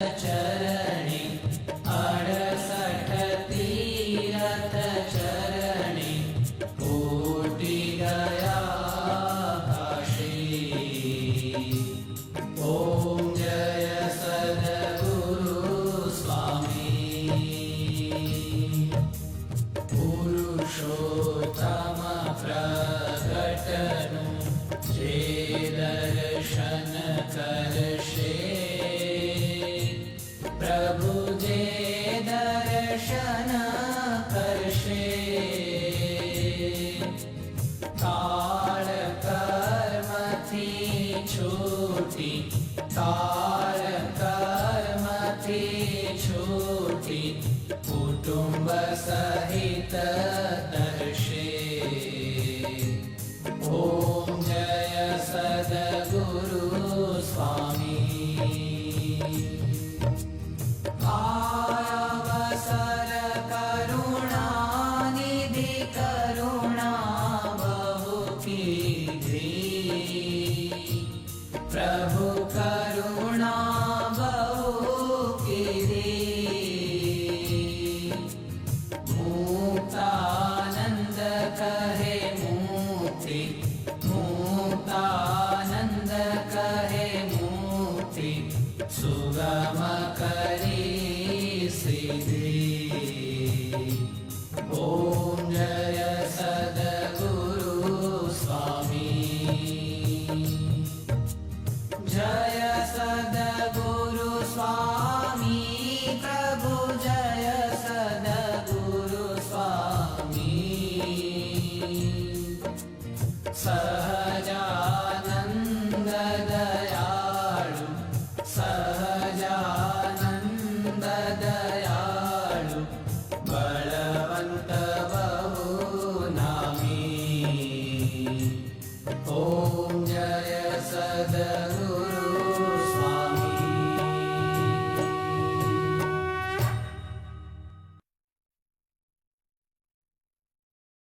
चरणे अडसठ तीरथ चरणे कोटि गया काशी। ॐ जय सद्गुरु स्वामी। पुरुषोत्तम प्रकटनु जे दर्शन करशे प्रभु जे दर्शन करशे काळ कर्मथी छूटी कर्मथी छूटी कुटुंब सहित प्रभु करुणा बहुके मूतानन्द कहे मूर्ति मूतानन्द कहे मूर्ति, सुगम करी श्रीदे ॐ जय सद। जय सद्गुरु स्वामी प्रभु जय सद्गुरु स्वामी। सहजानन्द दयाळु सहजानन्द दयाळु बलवन्त